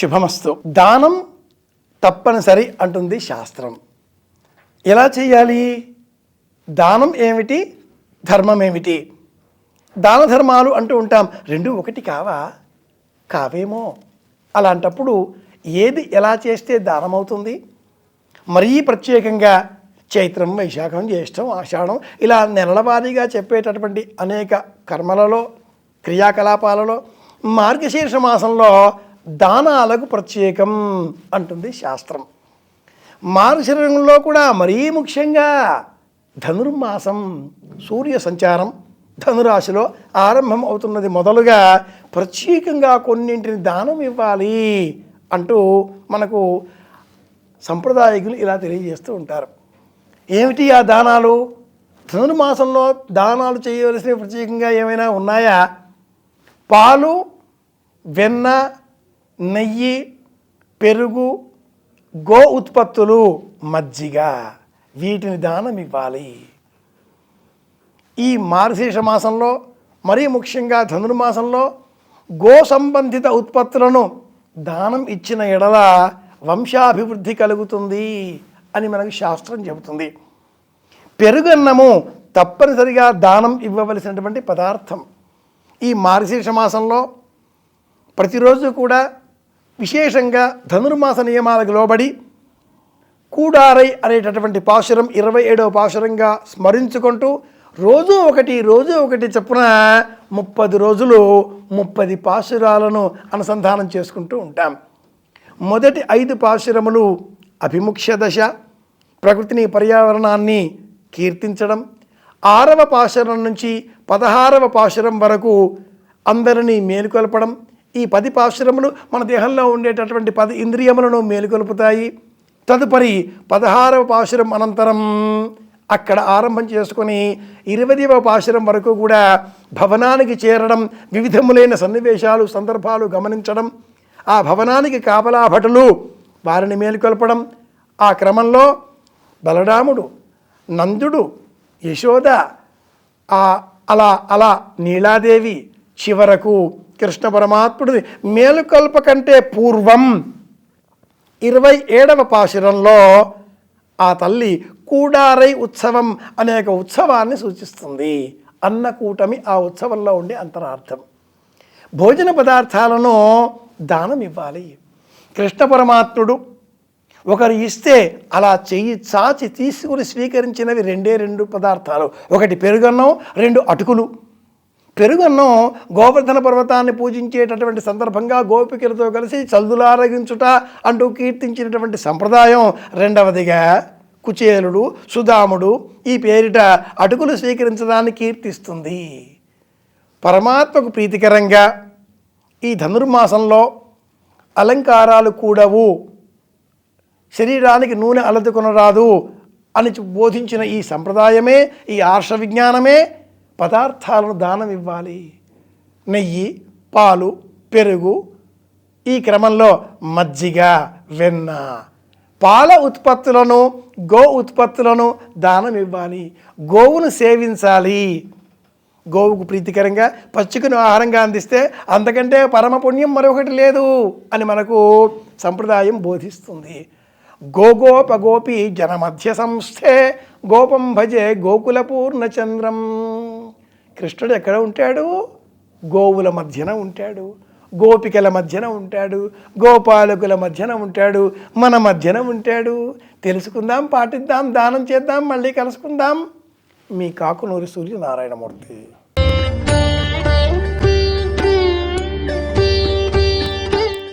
శుభమస్తు. దానం తప్పనిసరి అంటుంది శాస్త్రం. ఎలా చేయాలి? దానం ఏమిటి? ధర్మం ఏమిటి? దాన ధర్మాలు అంటూ ఉంటాం. రెండు ఒకటి కావా? కావేమో. అలాంటప్పుడు ఏది ఎలా చేస్తే దానం అవుతుంది మరీ ప్రత్యేకంగా చైత్రం వైశాఖం జ్యేష్టం ఆషాఢం ఇలా నెలల వారీగా చెప్పేటటువంటి అనేక కర్మలలో క్రియాకలాపాలలో మార్గశీర్ష మాసంలో దానాలకు ప్రత్యేకం అంటుంది శాస్త్రం. మార్గశిరంలో కూడా మరీ ముఖ్యంగా ధనుర్మాసం సూర్య సంచారం ధనురాశిలో ఆరంభం అవుతున్నది. మొదలుగా ప్రత్యేకంగా కొన్నింటిని దానం ఇవ్వాలి అంటూ మనకు సంప్రదాయకులు ఇలా తెలియజేస్తూ ఉంటారు. ఏమిటి ఆ దానాలు? ధనుర్మాసంలో దానాలు చేయవలసినవి ప్రత్యేకంగా ఏమైనా ఉన్నాయా? పాలు వెన్న నెయ్యి పెరుగు గో ఉత్పత్తులు మజ్జిగ. వీటిని దానం ఇవ్వాలి. ఈ మార్గశీర్ష మాసంలో మరీ ముఖ్యంగా ధనుర్మాసంలో గో సంబంధిత ఉత్పత్తులను దానం ఇచ్చిన ఎడల వంశాభివృద్ధి కలుగుతుంది అని మనకు శాస్త్రం చెబుతుంది. పెరుగన్నము తప్పనిసరిగా దానం ఇవ్వవలసినటువంటి పదార్థం. ఈ మార్గశీర్ష మాసంలో ప్రతిరోజు కూడా విశేషంగా ధనుర్మాస నియమాలకు లోబడి కూడారై అనేటటువంటి పాశురం ఇరవై ఏడవ పాశురంగా స్మరించుకుంటూ రోజు ఒకటి రోజు ఒకటి చొప్పున ముప్పది రోజులు ముప్పది పాశురాలను అనుసంధానం చేసుకుంటూ ఉంటాం. మొదటి ఐదు పాశురములు అభిముఖ్య దశ ప్రకృతిని పర్యావరణాన్ని కీర్తించడం ఆరవ పాశురం నుంచి పదహారవ పాశురం వరకు అందరినీ మేలుకొల్పడం ఈ పది పాశ్రములు మన దేహంలో ఉండేటటువంటి పది ఇంద్రియములను మేలుకొల్పుతాయి. తదుపరి పదహారవ పాశురం అనంతరం అక్కడ ఆరంభం చేసుకొని ఇరవైవ పాశురం వరకు కూడా భవనానికి చేరడం వివిధములైన సన్నివేశాలు సందర్భాలు గమనించడం ఆ భవనానికి కాపలా భటులు వారిని మేలుకొల్పడం ఆ క్రమంలో బలరాముడు నందుడు యశోద ఆ అలా అలా నీలాదేవి చివరకు కృష్ణ పరమాత్ముడిని మేలుకొల్ప కంటే పూర్వం ఇరవై ఏడవ పాశురంలో ఆ తల్లి కూడారై ఉత్సవం అనే ఒక ఉత్సవాన్ని సూచిస్తుంది. అన్నకూటమి ఆ ఉత్సవంలో ఉండే అంతరార్థం. భోజన పదార్థాలను దానం ఇవ్వాలి. కృష్ణ పరమాత్ముడు ఒకరు ఇస్తే అలా చెయ్యి చాచి తీసుకుని స్వీకరించినవి రెండే రెండు పదార్థాలు. ఒకటి పెరుగన్నం రెండు అటుకులు. పెరుగన్నం గోవర్ధన పర్వతాన్ని పూజించేటటువంటి సందర్భంగా గోపికలతో కలిసి చల్దులారగించుట అంటూ కీర్తించినటువంటి సంప్రదాయం. రెండవదిగా కుచేలుడు సుధాముడు ఈ పేరిట అటుకులు స్వీకరించడాన్ని కీర్తిస్తుంది. పరమాత్మకు ప్రీతికరంగా ఈ ధనుర్మాసంలో అలంకారాలు కూడవు. శరీరానికి నూనె అలదుకొనరాదు అని బోధించిన ఈ సంప్రదాయమే ఈ ఆర్ష విజ్ఞానమే పదార్థాలను దానం ఇవ్వాలి. నెయ్యి పాలు పెరుగు ఈ క్రమంలో మజ్జిగ వెన్న. పాల ఉత్పత్తులను గో ఉత్పత్తులను దానం ఇవ్వాలి. గోవును సేవించాలి. గోవుకు ప్రీతికరంగా పచ్చికను ఆహారంగా అందిస్తే అంతకంటే పరమ పుణ్యం మరొకటి లేదు అని మనకు సంప్రదాయం బోధిస్తుంది. గోగోప గోపి జనమధ్య సంస్థే గోపం భజే గోకుల పూర్ణచంద్రం కృష్ణుడు ఎక్కడ ఉంటాడు? గోవుల మధ్యన ఉంటాడు. గోపికల మధ్యన ఉంటాడు. గోపాలకుల మధ్యన ఉంటాడు. మన మధ్యన ఉంటాడు. తెలుసుకుందాం పాటిద్దాం దానం చేద్దాం మళ్ళీ కలుసుకుందాం. మీ కాకునూరి సూర్యనారాయణమూర్తి.